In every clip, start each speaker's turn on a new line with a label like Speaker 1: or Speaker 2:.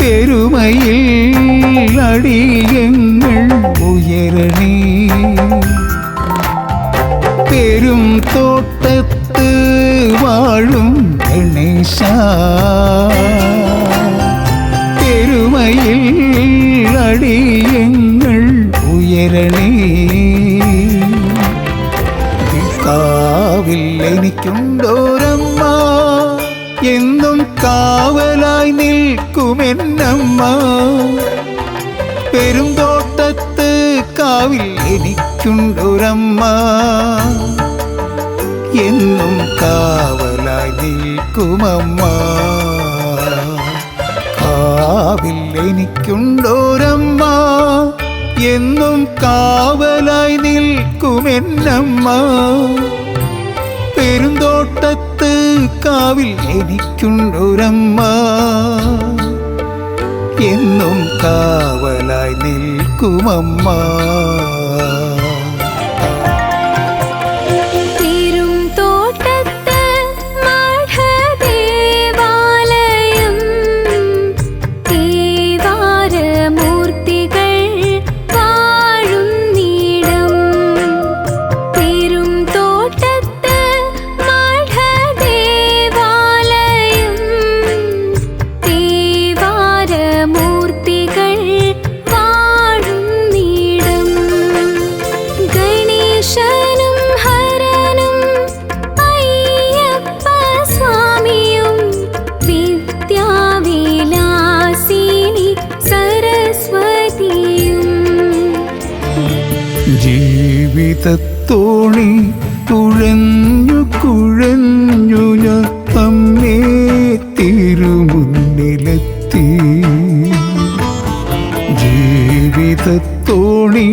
Speaker 1: പെരുമയിൽ അടിയങ്ങൾ ഉയരണേ പെരും തോട്ടത്ത് വാഴും ഗണേശ പെരുമയിൽ അടിയങ്ങൾ ഉയരണേ കാവിൽ എനിക്കുണ്ടോരമ്മ എന്നും കാവലായി നിൽക്കുമെന്നമ്മ. പെരുന്തോട്ടത്ത് കാവിൽ എനിക്കുണ്ടൊരമ്മ. എന്നും കാവലായി നിൽക്കുമമ്മ. കാവിൽ എനിക്കുണ്ടോരമ്മ. എന്നും കാവലായി നിൽക്കുമെന്നമ്മ. പെരുന്തോട്ടത്ത് കാവിൽ എനിക്കുണ്ടൊരമ്മ എന്നും കാവലായി നിൽക്കുമമ്മ. ജീവിതത്തോണി തുഴഞ്ഞു കുഴഞ്ഞു ഞാൻ അമ്മേ തിരുമുന്നിലെത്തി. ജീവിതത്തോണി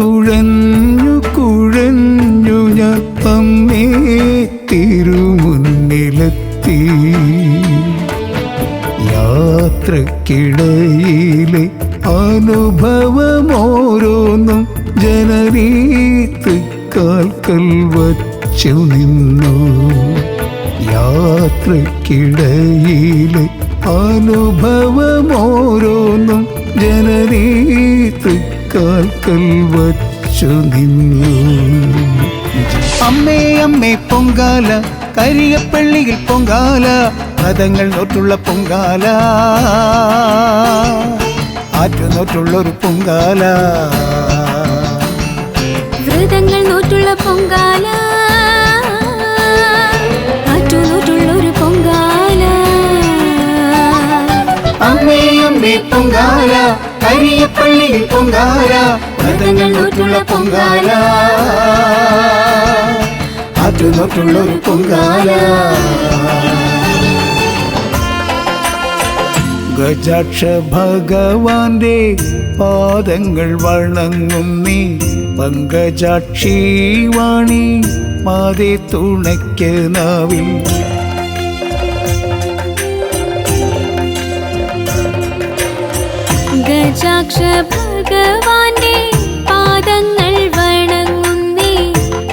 Speaker 1: തുഴഞ്ഞു കുഴഞ്ഞു ഞാൻ അമ്മേ തിരുമുന്നിലെത്തി. യാത്രക്കിടയിലെ അനുഭവമോരോന്നും ജനരീത്ത് കാൽക്കൽ വച്ചു നിന്നു. യാത്രക്കിടയിലെ അനുഭവമോരോന്നും ജനരീത്ത് കാൽക്കൽ വച്ചു നിന്നു. അമ്മേ അമ്മേ പൊങ്കാല കരിയപ്പള്ളിയിൽ പൊങ്കാല മതങ്ങൾ നോട്ടുള്ള പൊങ്കാല. ആറ്റുനോട്ടുള്ളൊരു പൊങ്കാല.
Speaker 2: വ്രതങ്ങൾ നോറ്റുള്ള പൊങ്കാല. ആറ്റുനോറ്റുള്ളൊരു പൊങ്കാല.
Speaker 1: അമ്മേ അമ്മേ പൊങ്കാല കരിയപ്പള്ളിയിൽ പൊങ്കാല മതങ്ങൾ നോട്ടുള്ള പൊങ്കാല. ആറ്റുനോട്ടുള്ളൊരു പൊങ്കാല. ഗജാക്ഷ ഭഗവാന്റെ പാദങ്ങൾ വണങ്ങുന്നേ പങ്കജാക്ഷി വാണി മാതേ തുണയ്ക്ക് നാവിൽ
Speaker 2: ഗജാക്ഷ ഭഗവാന്റെ പാദങ്ങൾ വണങ്ങുന്നേ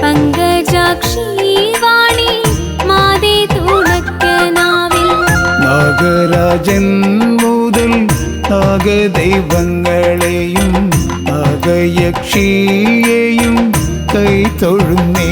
Speaker 2: പങ്കജാക്ഷി വാണി മാതേ നാവിൽ
Speaker 1: നാഗരാജൻ ஆக தெய்வங்களையும் ஆக யக்ஷியையும் கை தொழுமே